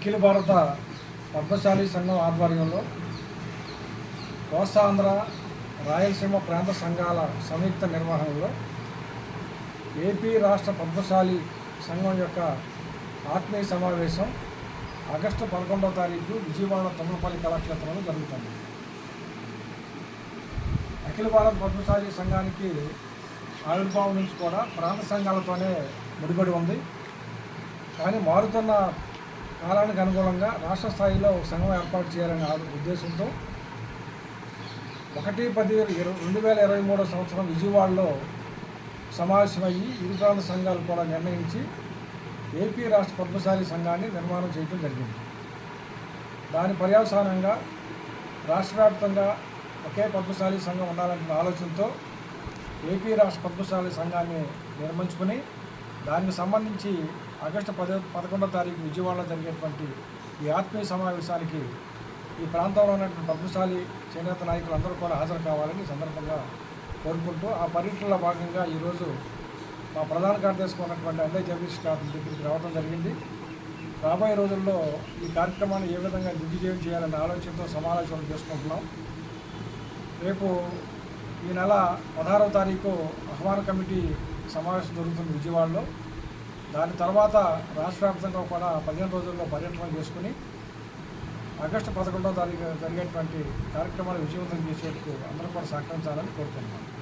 అఖిల భారత పద్మశాలి సంఘం ఆధ్వర్యంలో కోస్తాంధ్ర రాయలసీమ ప్రాంత సంఘాల సంయుక్త నిర్వహణలో ఏపీ రాష్ట్ర పద్మశాలి సంఘం యొక్క ఆత్మీయ సమావేశం ఆగస్టు పదకొండవ తారీఖు విజయవాడ తొమ్మపల్లి కళాక్షేత్రంలో జరుగుతుంది. అఖిల భారత పద్మశాలి సంఘానికి ఆవిర్భావం నుంచి కూడా ప్రాంత సంఘాలతోనే ముడిపడి ఉంది. కానీ మారుతున్న కాలానికి అనుగుణంగా రాష్ట్ర స్థాయిలో ఒక సంఘం ఏర్పాటు చేయాలనే ఆ ఉద్దేశంతో ఒకటి పది ఇరవై రెండు వేల ఇరవై మూడో సంవత్సరం విజయవాడలో సమావేశమయ్యి ఇరు ప్రాంత సంఘాలు కూడా నిర్ణయించి ఏపీ రాష్ట్ర పద్మశాలి సంఘాన్ని నిర్మాణం చేయడం జరిగింది. దాని పర్యవసానంగా రాష్ట్ర వ్యాప్తంగా ఒకే పద్మశాలి సంఘం ఉండాలనే ఆలోచనతో ఏపీ రాష్ట్ర పద్మశాలి సంఘాన్ని నిర్మించుకుని దానికి సంబంధించి ఆగస్టు పదో పదకొండో తారీఖు విజయవాడలో జరిగేటువంటి ఈ ఆత్మీయ సమావేశానికి ఈ ప్రాంతంలో ఉన్నటువంటి పద్మశాలి చేనేత నాయకులు అందరూ కూడా హాజరు కావాలని సందర్భంగా కోరుకుంటూ ఆ పర్యటనలో భాగంగా ఈరోజు మా ప్రధాన కార్యదర్శి ఉన్నటువంటి అన్నయ్య జగదీష్ గారి దగ్గరికి రావడం జరిగింది. రాబోయే రోజుల్లో ఈ కార్యక్రమాన్ని ఏ విధంగా దిగ్విజయం చేయాలనే ఆలోచనతో సమాలోచనలు చేసుకుంటున్నాం. రేపు ఈ నెల పదహారవ తారీఖు ఆహ్వాన కమిటీ సమావేశం జరుగుతుంది విజయవాడలో. దాని తర్వాత రాష్ట్ర వ్యాప్తంగా కూడా పదిహేను రోజుల్లో పర్యటన చేసుకుని ఆగస్టు పదకొండవ తారీఖు జరిగేటువంటి కార్యక్రమాలు విజయవంతం చేసేందుకు అందరూ కూడా సహకరించాలని కోరుకుంటున్నాను